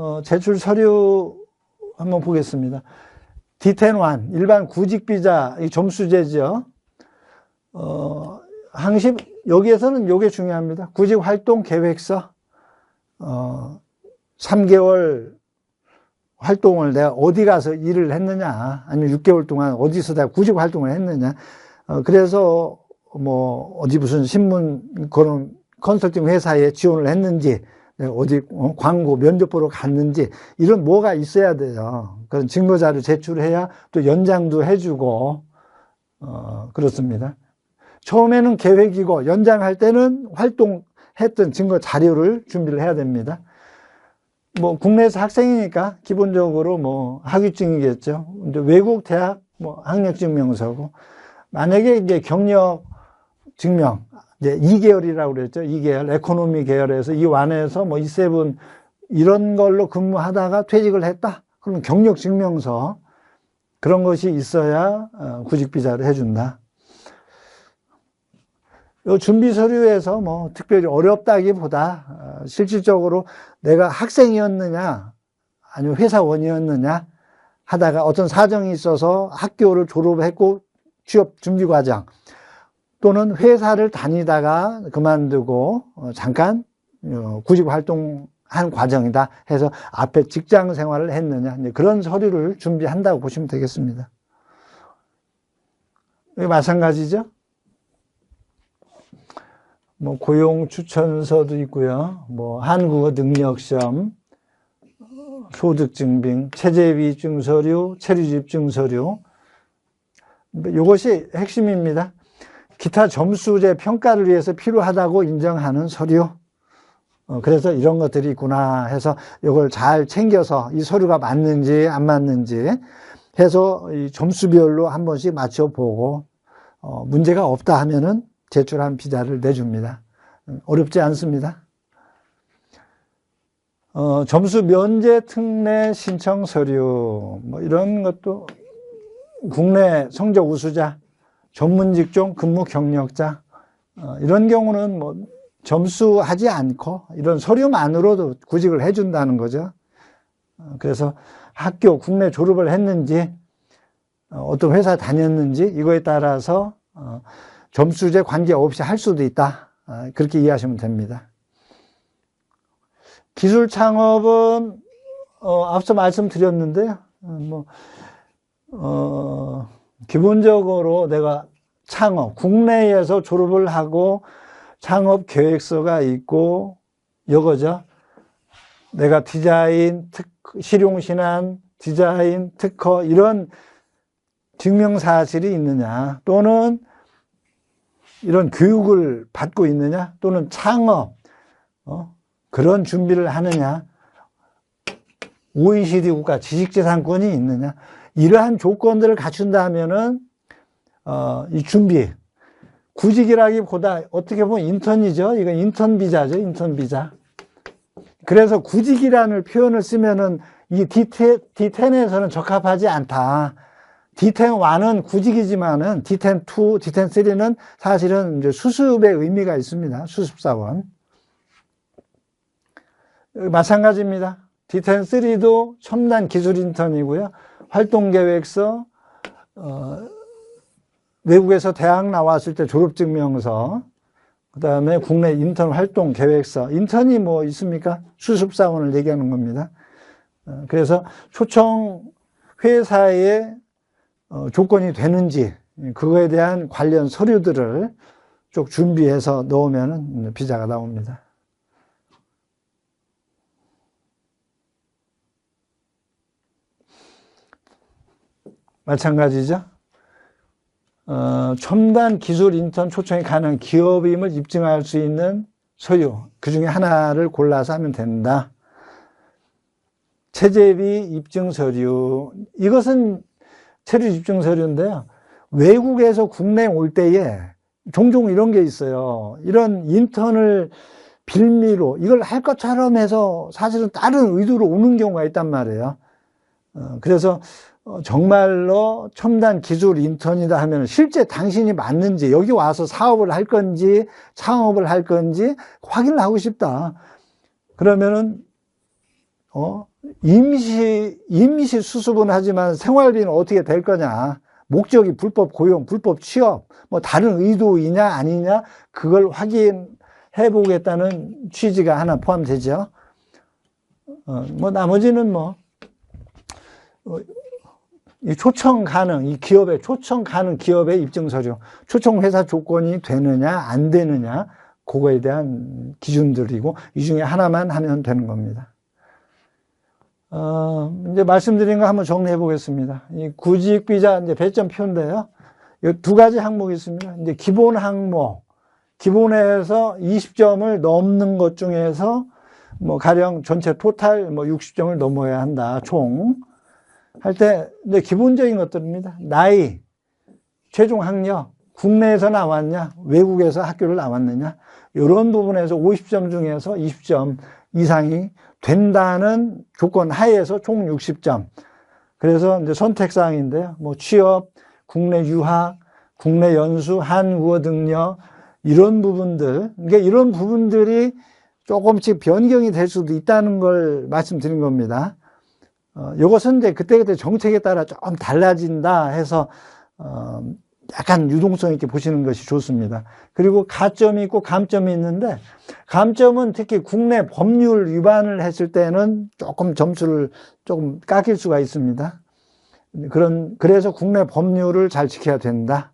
어, 제출 서류 한번 보겠습니다. D10-1 일반 구직비자 이 점수제죠. 어, 항시 여기에서는 요게 중요합니다. 구직 활동 계획서 어, 3개월 활동을 내가 어디 가서 일을 했느냐, 아니면 6개월 동안 어디서 내가 구직 활동을 했느냐. 어, 그래서 뭐 어디 무슨 신문 그런 컨설팅 회사에 지원을 했는지, 어디 어, 광고 면접 보러 갔는지 이런 뭐가 있어야 돼요. 그런 증거 자료 제출해야 또 연장도 해주고 어, 그렇습니다. 처음에는 계획이고 연장할 때는 활동했던 증거 자료를 준비를 해야 됩니다. 뭐 국내에서 학생이니까 기본적으로 뭐 학위증이겠죠. 근데 외국 대학 뭐 학력 증명서고 만약에 이제 경력 증명 이제 2개월이라고 그랬죠. 2개월 에코노미 계열에서 이 완에서 뭐 E7 이런 걸로 근무하다가 퇴직을 했다. 그러면 경력 증명서 그런 것이 있어야 어, 구직 비자를 해준다. 요 준비 서류에서 뭐 특별히 어렵다기보다 어, 실질적으로 내가 학생이었느냐 아니면 회사원이었느냐 하다가 어떤 사정이 있어서 학교를 졸업했고 취업 준비 과정 또는 회사를 다니다가 그만두고 어, 잠깐 어, 구직 활동한 과정이다 해서 앞에 직장 생활을 했느냐 그런 서류를 준비한다고 보시면 되겠습니다. 마찬가지죠. 뭐 고용 추천서도 있고요. 뭐 한국어 능력 시험, 소득 증빙, 체제비 증서류, 체류집 증서류. 이것이 핵심입니다. 기타 점수제 평가를 위해서 필요하다고 인정하는 서류. 어, 그래서 이런 것들이 있구나 해서 이걸 잘 챙겨서 이 서류가 맞는지 안 맞는지 해서 이 점수별로 한 번씩 맞춰보고 어, 문제가 없다 하면은 제출한 비자를 내줍니다. 어렵지 않습니다. 어, 점수 면제 특례 신청 서류 뭐 이런 것도 국내 성적 우수자, 전문 직종 근무 경력자 어, 이런 경우는 뭐 점수하지 않고 이런 서류만으로도 구직을 해준다는 거죠. 어, 그래서 학교 국내 졸업을 했는지 어, 어떤 회사 다녔는지 이거에 따라서 어, 점수제 관계없이 할 수도 있다. 아, 그렇게 이해하시면 됩니다. 기술 창업은 어, 앞서 말씀드렸는데요. 어, 뭐 어, 기본적으로 내가 창업 국내에서 졸업을 하고 창업 계획서가 있고 요거죠. 내가 디자인, 특, 실용신안, 디자인, 특허 이런 증명사실이 있느냐 또는 이런 교육을 받고 있느냐 또는 창업 어? 그런 준비를 하느냐 OECD 국가 지식재산권이 있느냐 이러한 조건들을 갖춘다면은 어, 이 준비 구직이라기보다 어떻게 보면 인턴이죠 이건 인턴 비자죠 인턴 비자 그래서 구직이라는 표현을 쓰면은 이 D10에서는 적합하지 않다 D10-1은 구직이지만은 D10-2, D10-3는 사실은 이제 수습의 의미가 있습니다. 수습사원. 마찬가지입니다. D10-3도 첨단 기술 인턴이고요. 활동계획서, 어, 외국에서 대학 나왔을 때 졸업증명서, 그 다음에 국내 인턴 활동 계획서. 인턴이 뭐 있습니까? 수습사원을 얘기하는 겁니다. 어, 그래서 초청 회사에 어, 조건이 되는지 그거에 대한 관련 서류들을 쭉 준비해서 넣으면 비자가 나옵니다. 마찬가지죠. 어, 첨단 기술 인턴 초청이 가능한 기업임을 입증할 수 있는 서류 그 중에 하나를 골라서 하면 된다. 체제비 입증 서류 이것은 체류 집중 서류인데요. 외국에서 국내 올 때에 종종 이런 게 있어요. 이런 인턴을 빌미로 이걸 할 것처럼 해서 사실은 다른 의도로 오는 경우가 있단 말이에요. 어, 그래서 어, 정말로 첨단 기술 인턴이다 하면 실제 당신이 맞는지 여기 와서 사업을 할 건지 창업을 할 건지 확인을 하고 싶다. 그러면은 어 임시, 임시 수습은 하지만 생활비는 어떻게 될 거냐. 목적이 불법 고용, 불법 취업, 뭐 다른 의도이냐 아니냐 그걸 확인해 보겠다는 취지가 하나 포함되죠. 어, 뭐 나머지는 뭐 어, 이 초청 가능, 이 기업의 초청 가능 기업의 입증 서류, 초청 회사 조건이 되느냐 안 되느냐 그거에 대한 기준들이고 이 중에 하나만 하면 되는 겁니다. 어, 이제 말씀드린 거 한번 정리해 보겠습니다. 이 구직 비자 이제 배점표인데요. 이 두 가지 항목이 있습니다. 이제 기본 항목, 기본에서 20점을 넘는 것 중에서 뭐 가령 전체 토탈 뭐 60점을 넘어야 한다. 총. 할 때 기본적인 것들입니다. 나이, 최종 학력, 국내에서 나왔냐, 외국에서 학교를 나왔느냐, 이런 부분에서 50점 중에서 20점 이상이 된다는 조건 하에서 총 60점. 그래서 이제 선택사항인데요. 뭐 취업, 국내 유학, 국내 연수, 한국어 등력, 이런 부분들. 그러니까 이런 부분들이 조금씩 변경이 될 수도 있다는 걸 말씀드린 겁니다. 어, 이것은 이제 그때그때 정책에 따라 조금 달라진다 해서, 어, 약간 유동성 있게 보시는 것이 좋습니다. 그리고 가점이 있고 감점이 있는데, 감점은 특히 국내 법률 위반을 했을 때는 조금 점수를 조금 깎일 수가 있습니다. 그런, 그래서 국내 법률을 잘 지켜야 된다.